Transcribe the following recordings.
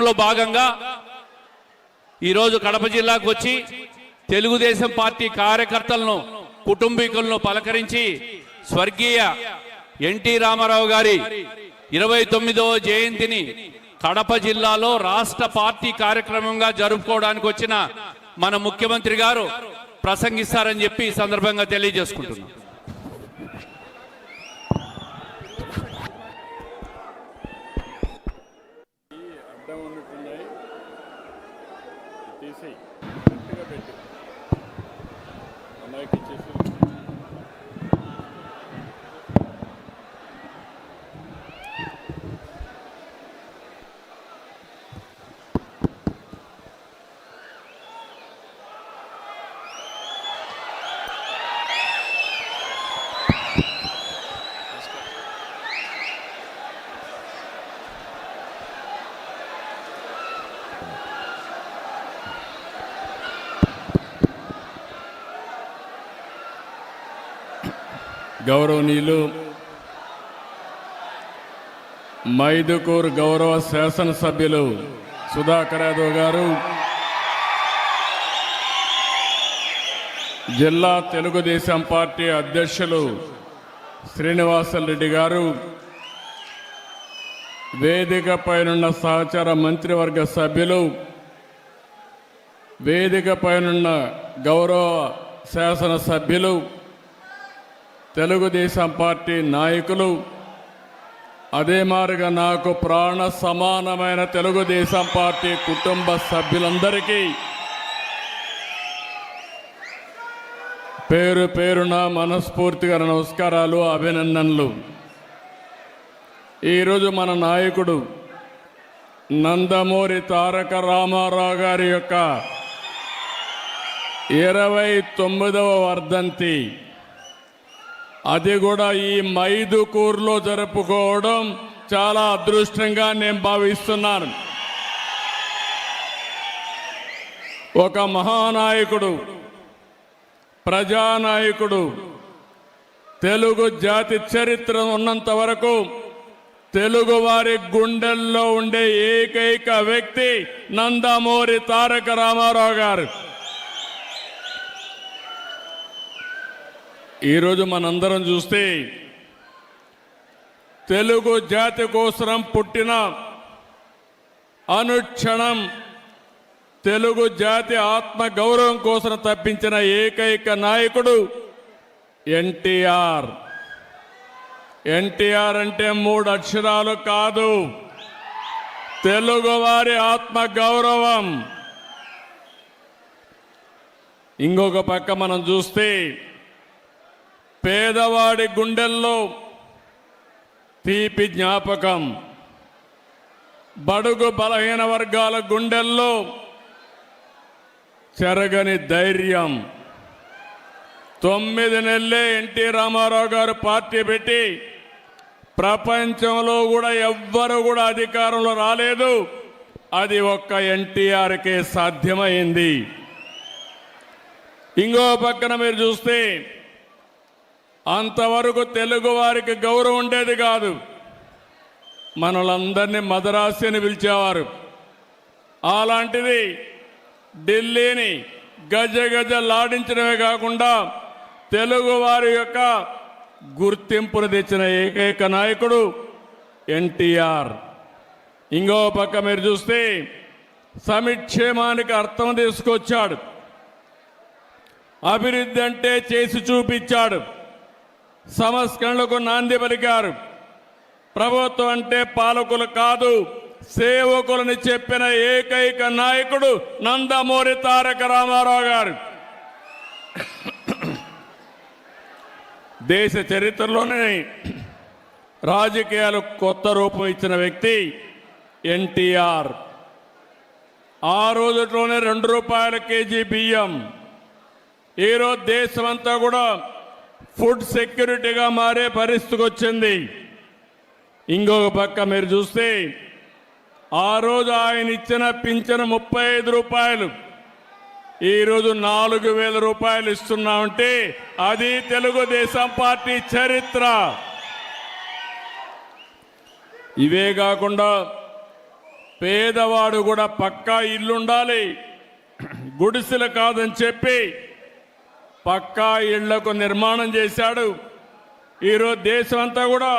కార్యక్రమంలో భాగంగా ఈరోజు కడప జిల్లాకు వచ్చి తెలుగుదేశం పార్టీ కార్యకర్తలను కుటుంబీకులను పలకరించి స్వర్గీయ ఎన్టీ రామారావు గారి ఇరవై తొమ్మిదవ జయంతిని కడప జిల్లాలో రాష్ట్ర పార్టీ కార్యక్రమంగా జరుపుకోవడానికి వచ్చిన మన ముఖ్యమంత్రి గారు ప్రసంగిస్తారని చెప్పి ఈ సందర్భంగా తెలియజేసుకుంటున్నాం. గౌరవనీయులు మైదుకూరు గౌరవ శాసనసభ్యులు సుధాకర్ యాదవ్ గారు జిల్లా తెలుగుదేశం పార్టీ అధ్యక్షులు శ్రీనివాసరెడ్డి గారు వేదిక పైనున్న సహచార మంత్రివర్గ సభ్యులు వేదిక పైనున్న గౌరవ శాసనసభ్యులు తెలుగుదేశం పార్టీ నాయకులు అదే మారుగా నాకు ప్రాణ సమానమైన తెలుగుదేశం పార్టీ కుటుంబ సభ్యులందరికీ పేరు పేరున మనస్ఫూర్తిగా నమస్కారాలు అభినందనలు. ఈరోజు మన నాయకుడు నందమూరి తారక రామారావు గారి యొక్క ఇరవై తొమ్మిదవ వర్ధంతి. అది కూడా ఈ మైదుకూరులో జరుపుకోవడం చాలా అదృష్టంగా నేను భావిస్తున్నాను. ఒక మహానాయకుడు ప్రజానాయకుడు తెలుగు జాతి చరిత్ర ఉన్నంత వరకు తెలుగు వారి గుండెల్లో ఉండే ఏకైక వ్యక్తి నందమూరి తారక రామారావు గారు. ఈరోజు మనందరం చూస్తే తెలుగు జాతి కోసరం పుట్టిన అనుక్షణం తెలుగు జాతి ఆత్మ గౌరవం కోసం తప్పించిన ఏకైక నాయకుడు ఎన్టీఆర్. ఎన్టీఆర్ అంటే మూడు అక్షరాలు కాదు. తెలుగువారి ఆత్మ గౌరవం. ఇంకొక పక్క మనం చూస్తే పేదవాడి గుండెల్లో తీపి జ్ఞాపకం. బడుగు బలహీన వర్గాల గుండెల్లో చెరగని ధైర్యం. తొమ్మిది నెలలే ఎన్టీ రామారావు గారు పార్టీ పెట్టి ప్రపంచంలో కూడా ఎవ్వరు కూడా అధికారంలో రాలేదు. అది ఒక్క ఎన్టీఆర్కే సాధ్యమైంది. ఇంకో పక్కన మీరు చూస్తే అంతవరకు తెలుగు వారికి గౌరవం ఉండేది కాదు. మనలందరినీ మదరాసి అని పిలిచేవారు. అలాంటిది ఢిల్లీని గజ గజ లాడించడమే కాకుండా తెలుగు వారి యొక్క గుర్తింపును తెచ్చిన ఏకైక నాయకుడు ఎన్టీఆర్. ఇంకో పక్క మీరు చూస్తే సమిక్షేమానికి అర్థం తీసుకొచ్చాడు. అభివృద్ధి అంటే చేసి చూపించాడు. సంస్కరణలకు నాంది పలికారు. ప్రభుత్వం అంటే పాలకులు కాదు సేవకులని చెప్పిన ఏకైక నాయకుడు నందమూరి తారక రామారావు గారు. దేశ చరిత్రలోనే రాజకీయాలు కొత్త రూపం ఇచ్చిన వ్యక్తి ఎన్టీఆర్. ఆ రోజులోనే రెండు రూపాయల కేజీ బియ్యం. ఈరోజు దేశమంతా కూడా ఫుడ్ సెక్యూరిటీగా మారే పరిస్థితికి వచ్చింది. ఇంకొక పక్క మీరు చూస్తే ఆ రోజు ఆయన ఇచ్చిన పింఛన ముప్పై ఐదు రూపాయలు. ఈరోజు నాలుగు వేల రూపాయలు ఇస్తున్నామంటే అది తెలుగుదేశం పార్టీ చరిత్ర. ఇవే కాకుండా పేదవాడు కూడా పక్కా ఇల్లు ఉండాలి గుడిసెలు కాదని చెప్పి పక్కా ఇళ్ళకు నిర్మాణం చేశాడు. ఈరోజు దేశం అంతా కూడా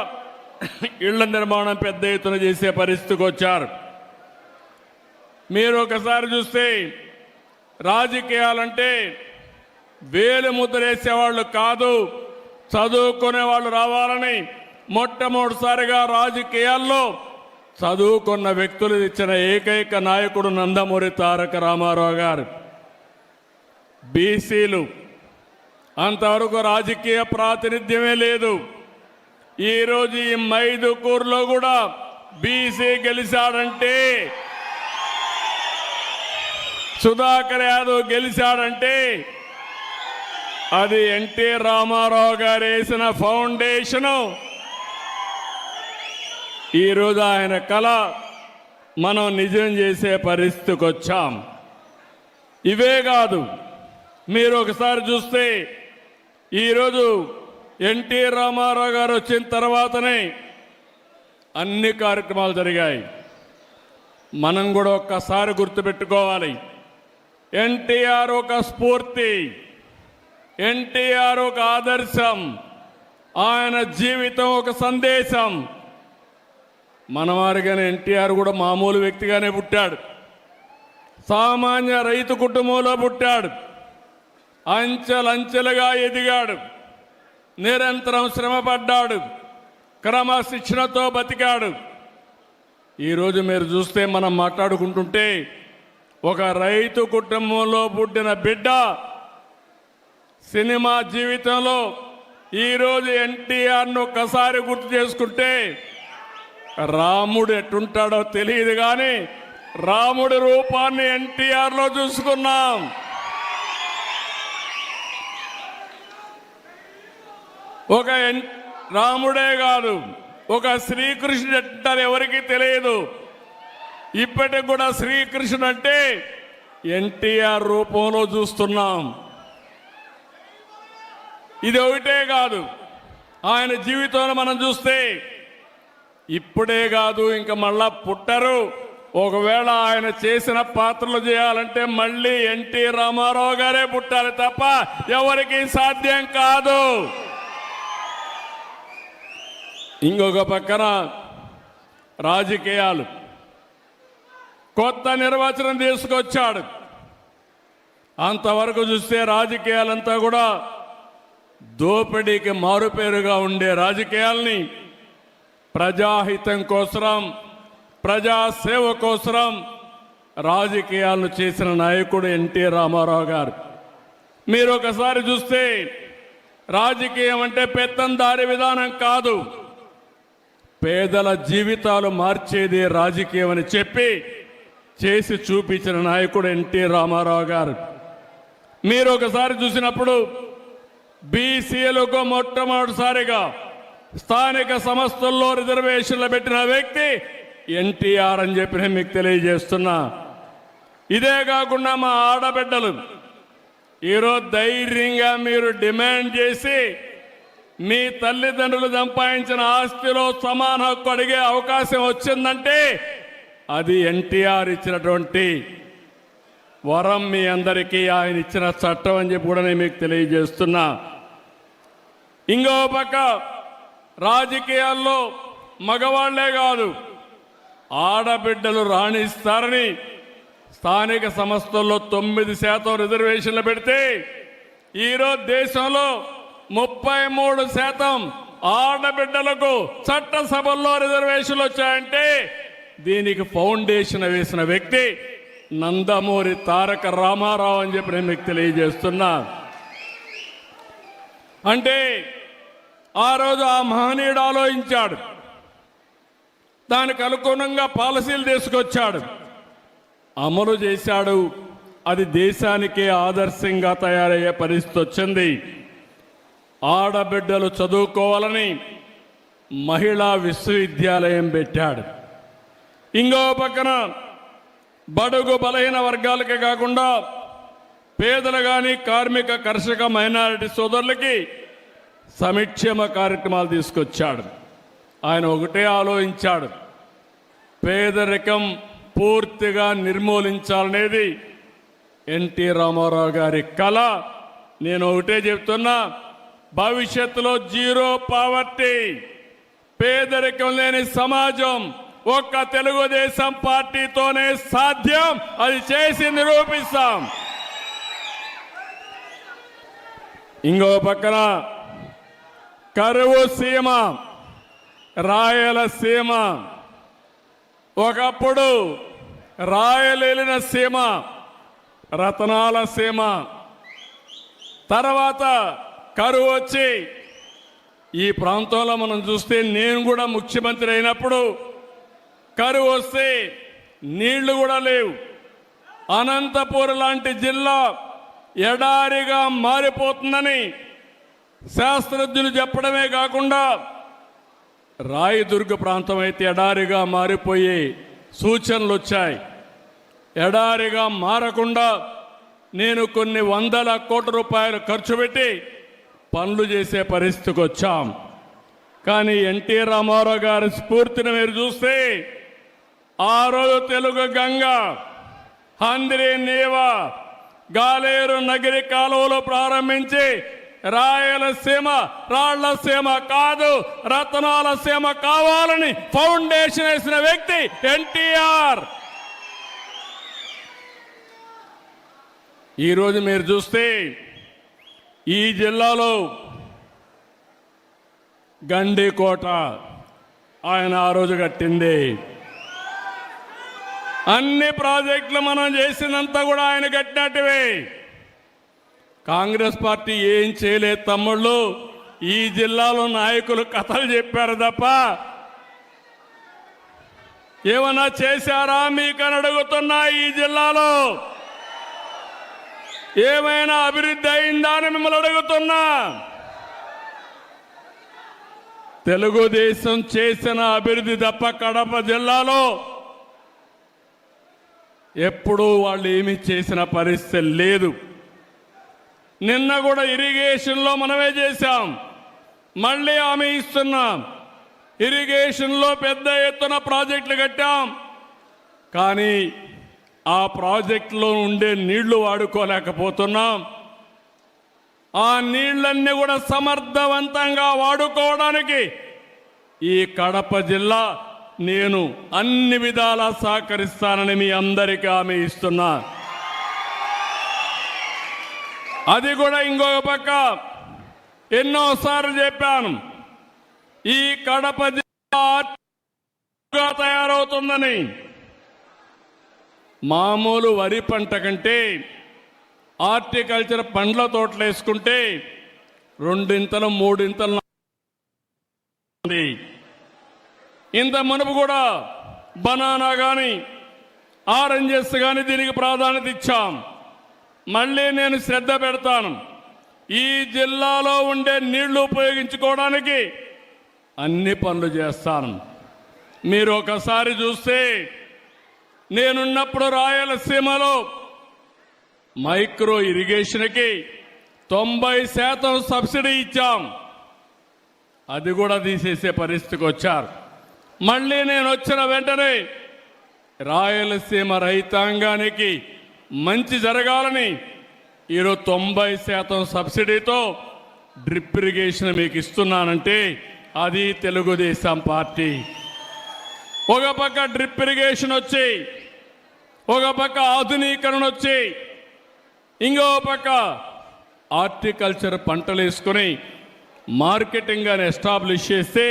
ఇళ్ళ నిర్మాణం పెద్ద ఎత్తున చేసే పరిస్థితికి వచ్చారు. మీరు ఒకసారి చూస్తే రాజకీయాలంటే వేలు ముద్రేసేవాళ్ళు కాదు చదువుకునే వాళ్ళు రావాలని మొట్టమొదటిసారిగా రాజకీయాల్లో చదువుకున్న వ్యక్తులు ఇచ్చిన ఏకైక నాయకుడు నందమూరి తారక రామారావు గారు. బీసీలు అంతవరకు రాజకీయ ప్రాతినిధ్యమే లేదు. ఈరోజు ఈ మైదుకూరులో కూడా బీసీ గెలిచాడంటే సుధాకర్ యాదవ్ గెలిచాడంటే అది ఎన్టీ రామారావు గారు వేసిన ఫౌండేషను. ఈరోజు ఆయన కళ మనం నిజం చేసే పరిస్థితికి వచ్చాం ఇవే కాదు మీరు ఒకసారి చూస్తే ఈరోజు ఎన్టీ రామారావు గారు వచ్చిన తర్వాతనే అన్ని కార్యక్రమాలు జరిగాయి. మనం కూడా ఒక్కసారి గుర్తుపెట్టుకోవాలి. ఎన్టీఆర్ ఒక స్ఫూర్తి ఎన్టీఆర్ ఒక ఆదర్శం ఆయన జీవితం ఒక సందేశం. మనవారిగానే ఎన్టీఆర్ కూడా మామూలు వ్యక్తిగానే పుట్టాడు. సామాన్య రైతు కుటుంబంలో పుట్టాడు. అంచెలంచెలుగా ఎదిగాడు. నిరంతరం శ్రమపడ్డాడు. క్రమశిక్షణతో బతికాడు. ఈరోజు మీరు చూస్తే మనం మాట్లాడుకుంటుంటే ఒక రైతు కుటుంబంలో పుట్టిన బిడ్డ సినిమా జీవితంలో ఈరోజు ఎన్టీఆర్ను ఒక్కసారి గుర్తు చేసుకుంటే రాముడు ఎట్టుంటాడో తెలియదు కానీ రాముడి రూపాన్ని ఎన్టీఆర్లో చూసుకున్నాం. ఒక ఎన్- రాముడే కాదు ఒక శ్రీకృష్ణుడు అంటారు ఎవరికి తెలియదు. ఇప్పటికి కూడా శ్రీకృష్ణుడు అంటే ఎన్టీఆర్ రూపంలో చూస్తున్నాం. ఇది ఒకటే కాదు ఆయన జీవితంలో మనం చూస్తే ఇప్పుడే కాదు ఇంకా మళ్ళా పుట్టరు. ఒకవేళ ఆయన చేసిన పాత్రలు చేయాలంటే మళ్ళీ ఎన్టీ రామారావు గారే పుట్టాలి తప్ప ఎవరికి సాధ్యం కాదు. ఇంకొక పక్కన రాజకీయాలు. కొత్త నిర్వచనం తీసుకొచ్చాడు. అంతవరకు చూస్తే రాజకీయాలంతా కూడా దోపిడీకి మారుపేరుగా ఉండే రాజకీయాల్ని ప్రజాహితం కోసరం ప్రజాసేవ కోసరం రాజకీయాలను చేసిన నాయకుడు ఎన్టీ రామారావు గారు. మీరు ఒకసారి చూస్తే రాజకీయం అంటే పెత్తందారి విధానం కాదు. పేదల జీవితాలు మార్చేది రాజకీయం అని చెప్పి చేసి చూపించిన నాయకుడు ఎన్టీ రామారావు గారు. మీరు ఒకసారి చూసినప్పుడు బీసీలకు మొట్టమొదటిసారిగా స్థానిక సంస్థల్లో రిజర్వేషన్లు పెట్టిన వ్యక్తి ఎన్టీఆర్ అని చెప్పి నేను మీకు తెలియజేస్తున్నా. ఇదే కాకుండా మా ఆడబిడ్డలు ఈరోజు ధైర్యంగా మీరు డిమాండ్ చేసి మీ తల్లిదండ్రులు సంపాదించిన ఆస్తిలో సమాన హక్కు అడిగే అవకాశం వచ్చిందంటే అది ఎన్టీఆర్ ఇచ్చినటువంటి వరం మీ అందరికీ ఆయన ఇచ్చిన చట్టం అని చెప్పి కూడా నేను మీకు తెలియజేస్తున్నా. ఇంకో పక్క రాజకీయాల్లో మగవాళ్ళే కాదు ఆడబిడ్డలు రాణిస్తారని స్థానిక సంస్థల్లో తొమ్మిది శాతం రిజర్వేషన్లు పెడితే ఈరోజు దేశంలో ముప్పై మూడు శాతం ఆడబిడ్డలకు చట్టసభల్లో రిజర్వేషన్లు వచ్చాయంటే దీనికి ఫౌండేషన్ వేసిన వ్యక్తి నందమూరి తారక రామారావు అని చెప్పి నేను మీకు తెలియజేస్తున్నా. అంటే ఆ రోజు ఆ మహనీయుడు ఆలోచించాడు. దానికి అనుగుణంగా పాలసీలు తీసుకొచ్చాడు. అమలు చేశాడు. అది దేశానికే ఆదర్శంగా తయారయ్యే పరిస్థితి వచ్చింది. ఆడబిడ్డలు చదువుకోవాలని మహిళా విశ్వవిద్యాలయం పెట్టాడు. ఇంకో పక్కన బడుగు బలహీన వర్గాలకే కాకుండా పేదలు కానీ కార్మిక కర్షక మైనారిటీ సోదరులకి సమిక్షేమ కార్యక్రమాలు తీసుకొచ్చాడు. ఆయన ఒకటే ఆలోచించాడు. పేదరికం పూర్తిగా నిర్మూలించాలనేది ఎన్టీ రామారావు గారి కళ. నేను ఒకటే చెప్తున్నా భవిష్యత్తులో జీరో పావర్టీ. పేదరికం లేని సమాజం ఒక్క తెలుగుదేశం పార్టీతోనే సాధ్యం. అది చేసి నిరూపిస్తాం. ఇంకో పక్కన కరువు సీమ రాయలసీమ ఒకప్పుడు రాయలేలిన సీమ రతనాల సీమ. తర్వాత కరువు వచ్చి ఈ ప్రాంతంలో మనం చూస్తే నేను కూడా ముఖ్యమంత్రి అయినప్పుడు కరువు వస్తే నీళ్ళు కూడా లేవు. అనంతపూర్ లాంటి జిల్లా ఎడారిగా మారిపోతుందని శాస్త్రజ్ఞులు చెప్పడమే కాకుండా రాయదుర్గ ప్రాంతం అయితే ఎడారిగా మారిపోయే సూచనలు వచ్చాయి. ఎడారిగా మారకుండా నేను కొన్ని వందల కోట్ల రూపాయలు ఖర్చు పెట్టి పనులు చేసే పరిస్థితికి వచ్చాం. కానీ ఎన్టీ రామారావు గారి స్ఫూర్తిని మీరు చూస్తే ఆ రోజు తెలుగు గంగ హంద్రి నేవ గాలేరు నగిరి కాలువలు ప్రారంభించి రాయలసీమ రాళ్ళసీమ కాదు రత్నాల సీమ కావాలని ఫౌండేషన్ వేసిన వ్యక్తి ఎన్టీఆర్. ఈరోజు మీరు చూస్తే ఈ జిల్లాలో గండికోట ఆయన ఆ రోజు కట్టింది. అన్ని ప్రాజెక్టులు మనం చేసినంత కూడా ఆయన కట్టినట్టువే. కాంగ్రెస్ పార్టీ ఏం చేయలేదు తమ్ముళ్ళు ఈ జిల్లాలో నాయకులు కథలు చెప్పారు తప్ప ఏమన్నా చేశారా మీకని అడుగుతున్నా ఈ జిల్లాలో. ఏమైనా అభివృద్ధి అయిందా అని మిమ్మల్ని అడుగుతున్నా. తెలుగుదేశం చేసిన అభివృద్ధి తప్ప కడప జిల్లాలో ఎప్పుడూ వాళ్ళు ఏమీ చేసిన పరిస్థితి లేదు. నిన్న కూడా ఇరిగేషన్లో మనమే చేశాం. మళ్ళీ హామీ ఇస్తున్నాం. ఇరిగేషన్లో పెద్ద ఎత్తున ప్రాజెక్టులు కట్టాం. కానీ ఆ ప్రాజెక్టులో ఉండే నీళ్ళు వాడుకోలేకపోతున్నాం. ఆ నీళ్ళన్నీ కూడా సమర్థవంతంగా వాడుకోవడానికి ఈ కడప జిల్లా నేను అన్ని విధాలా సహకరిస్తానని మీ అందరికీ హామీ ఇస్తున్నా. అది కూడా ఇంకొక పక్క ఎన్నోసార్లు చెప్పాను. ఈ కడప జిల్లా తయారవుతుందని. మామూలు వరి పంట కంటే హార్టికల్చర్ పండ్ల తోటలు వేసుకుంటే రెండింతలు మూడింతలు ఇంత మునుపు కూడా బనానా కానీ ఆరెంజెస్ కానీ దీనికి ప్రాధాన్యత ఇచ్చాం. మళ్ళీ నేను శ్రద్ధ పెడతాను. ఈ జిల్లాలో ఉండే నీళ్ళు ఉపయోగించుకోవడానికి అన్ని పనులు చేస్తాను. మీరు ఒకసారి చూస్తే నేనున్నప్పుడు రాయలసీమలో మైక్రో ఇరిగేషన్కి తొంభై శాతం సబ్సిడీ ఇచ్చాం. అది కూడా తీసేసే పరిస్థితికి వచ్చారు. మళ్ళీ నేను వచ్చిన వెంటనే రాయలసీమ రైతాంగానికి మంచి జరగాలని ఈరోజు తొంభై శాతం సబ్సిడీతో డ్రిప్ ఇరిగేషన్ మీకు ఇస్తున్నానంటే అది తెలుగుదేశం పార్టీ. ఒక పక్క డ్రిప్ ఇరిగేషన్ వచ్చి ఒక పక్క ఆధునీకరణ వచ్చి ఇంకో పక్క ఆర్టికల్చర్ పంటలు వేసుకొని మార్కెటింగ్ అని ఎస్టాబ్లిష్ చేస్తే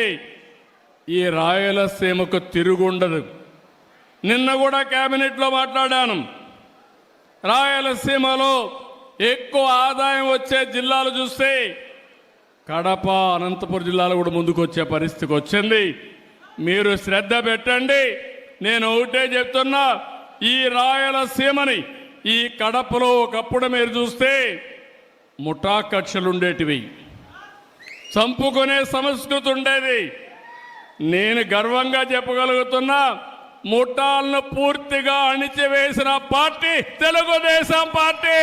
ఈ రాయలసీమకు తిరుగుండదు. నిన్న కూడా క్యాబినెట్లో మాట్లాడాను. రాయలసీమలో ఎక్కువ ఆదాయం వచ్చే జిల్లాలు చూస్తే కడప అనంతపురం జిల్లాలో కూడా ముందుకు వచ్చే పరిస్థితికి వచ్చింది. మీరు శ్రద్ధ పెట్టండి. నేను ఒకటే చెప్తున్నా ఈ రాయలసీమని ఈ కడపలో ఒకప్పుడు మీరు చూస్తే ముఠా కక్షలు ఉండేటివి చంపుకునే సంస్కృతి ఉండేది. నేను గర్వంగా చెప్పగలుగుతున్నా ముఠాలను పూర్తిగా అణిచివేసిన పార్టీ తెలుగుదేశం పార్టీ.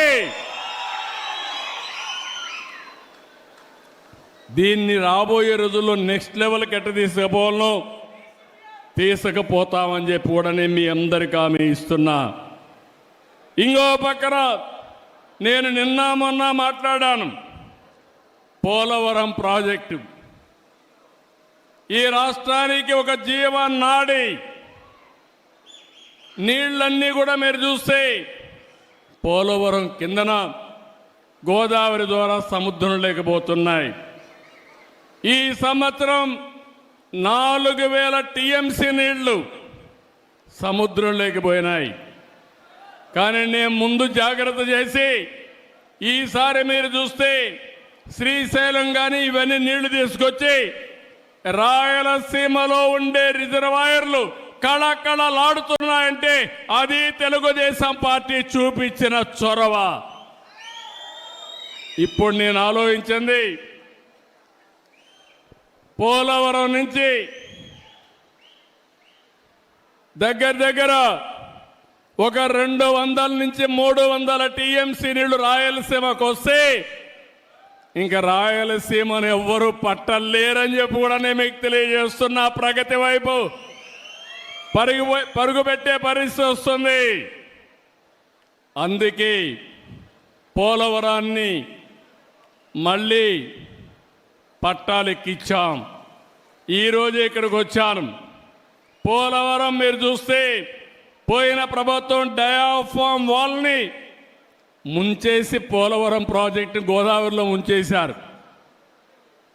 దీన్ని రాబోయే రోజుల్లో నెక్స్ట్ లెవెల్కి ఎట్ట తీసుకుపోవాలను తీసుకుపోతామని చెప్పి కూడానే మీ అందరికీ ఆమె ఇస్తున్నా. ఇంకో పక్కన నేను నిన్న మొన్న మాట్లాడాను. పోలవరం ప్రాజెక్టు. ఈ రాష్ట్రానికి ఒక జీవనాడి నీళ్ళన్నీ కూడా మీరు చూస్తే పోలవరం కిందన గోదావరి ద్వారా సముద్రం లేకపోతున్నాయి. ఈ సంవత్సరం నాలుగు వేల టీఎంసీ నీళ్ళు సముద్రంలోకి లేకపోయినాయి కానీ నేను ముందు జాగ్రత్త చేసి ఈసారి మీరు చూస్తే శ్రీశైలం కానీ ఇవన్నీ నీళ్ళు తీసుకొచ్చి రాయలసీమలో ఉండే రిజర్వాయర్లు కళకళలాడుతున్నాయంటే అది తెలుగుదేశం పార్టీ చూపించిన చొరవ. ఇప్పుడు నేను ఆలోచించింది పోలవరం నుంచి దగ్గర దగ్గర ఒక రెండు వందల నుంచి మూడు వందల టీఎంసీ నీళ్ళు రాయలసీమకు వస్తే ఇంకా రాయలసీమను ఎవ్వరూ పట్టలేరని చెప్పి కూడా నేను మీకు తెలియజేస్తున్నా. ప్రగతి వైపు పరుగు పరుగు పెట్టే పరిస్థితి వస్తుంది. అందుకే పోలవరాన్ని మళ్ళీ పట్టాలెక్కిచ్చాం. ఈరోజు ఇక్కడికి వచ్చాను. పోలవరం మీరు చూస్తే పోయిన ప్రభుత్వం డయాఫామ్ వాల్ని ముంచేసి పోలవరం ప్రాజెక్టు గోదావరిలో ముంచేశారు.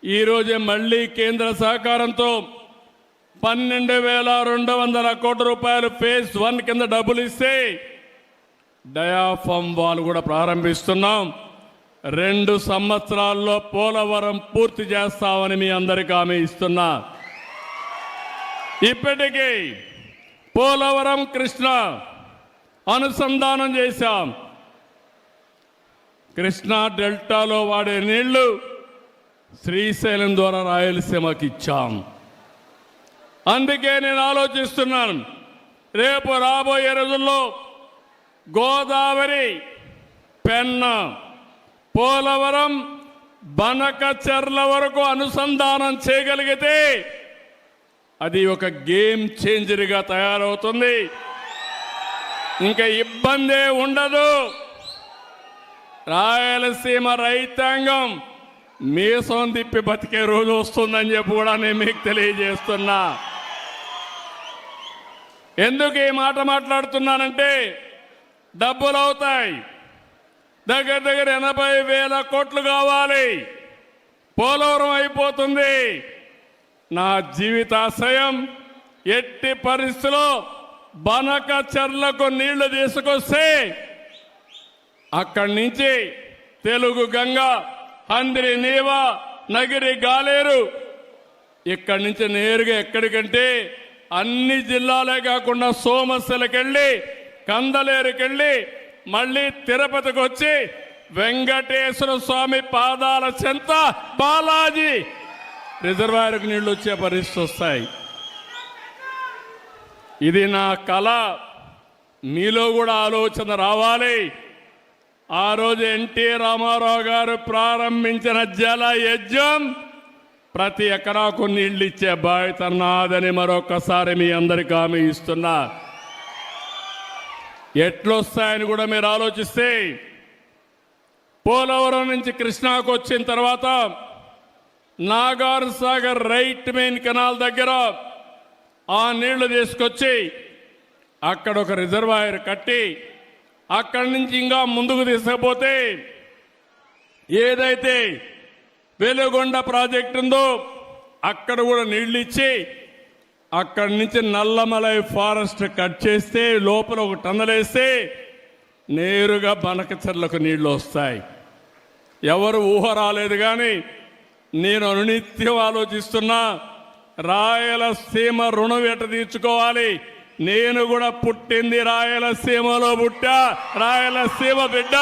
ఈరోజే మళ్ళీ కేంద్ర సహకారంతో పన్నెండు వేల రెండు వందల కోట్ల రూపాయలు ఫేజ్ వన్ కింద డబ్బులు ఇస్తే డయాఫామ్ వాల్ కూడా ప్రారంభిస్తున్నాం. రెండు సంవత్సరాల్లో పోలవరం పూర్తి చేస్తామని మీ అందరికీ ఆమె ఇస్తున్నా. ఇప్పటికీ పోలవరం కృష్ణ అనుసంధానం చేశాం. కృష్ణా డెల్టాలో వాడే నీళ్ళు శ్రీశైలం ద్వారా రాయలసీమకి ఇచ్చాం. అందుకే నేను ఆలోచిస్తున్నాను రేపు రాబోయే రోజుల్లో గోదావరి పెన్న పోలవరం బనకచెర్ల వరకు అనుసంధానం చేయగలిగితే అది ఒక గేమ్ చేంజర్గా తయారవుతుంది. ఇంకా ఇబ్బందే ఉండదు. రాయలసీమ రైతాంగం మీసం తిప్పి బతికే రోజు వస్తుందని చెప్పి కూడా నేను మీకు తెలియజేస్తున్నా. ఎందుకు ఈ మాట మాట్లాడుతున్నానంటే డబ్బులు అవుతాయి దగ్గర దగ్గర ఎనభై వేల కోట్లు కావాలి. పోలవరం అయిపోతుంది. నా జీవితాశయం ఎట్టి పరిస్థితిలో బనక చెర్లకు నీళ్ళు తీసుకొస్తే అక్కడి నుంచి తెలుగు గంగ హంద్రి నీవ నగిరి గాలేరు ఇక్కడి నుంచి నేరుగా ఎక్కడికంటే అన్ని జిల్లాలే కాకుండా సోమస్సులకెళ్ళి కందలేరుకెళ్ళి మళ్ళీ తిరుపతికి వచ్చి వెంకటేశ్వర స్వామి పాదాల చెంత బాలాజీ రిజర్వాయర్కి నీళ్ళు వచ్చే పరిస్థితి వస్తాయి. ఇది నా కళ. మీలో కూడా ఆలోచన రావాలి. ఆ రోజు ఎన్టీ రామారావు గారు ప్రారంభించిన జల యజ్ఞం ప్రతి ఎకరాకు నీళ్ళు ఇచ్చే బాధ్యత నాదని మరొకసారి మీ అందరికీ హామీ ఇస్తున్నా. ఎట్లొస్తాయని కూడా మీరు ఆలోచిస్తే పోలవరం నుంచి కృష్ణాకు వచ్చిన తర్వాత Nagar Sagar right main canal దగ్గర ఆ నీళ్ళు తీసుకొచ్చి అక్కడ ఒక రిజర్వాయర్ కట్టి అక్కడి నుంచి ఇంకా ముందుకు తీసుకపోతే ఏదైతే వెలుగొండ ప్రాజెక్ట్ ఉందో అక్కడ కూడా నీళ్ళు ఇచ్చి అక్కడి నుంచి నల్లమలై ఫారెస్ట్ కట్ చేస్తే లోపల ఒక టన్నల్ వేస్తే నేరుగా బనకచర్లకు నీళ్ళు వస్తాయి. ఎవరు ఊహ రాలేదు కానీ నేను అనునిత్యం ఆలోచిస్తున్నా రాయలసీమ రుణం ఎట తీర్చుకోవాలి? నేను కూడా పుట్టింది రాయలసీమలో పుట్టా రాయలసీమ బిడ్డ!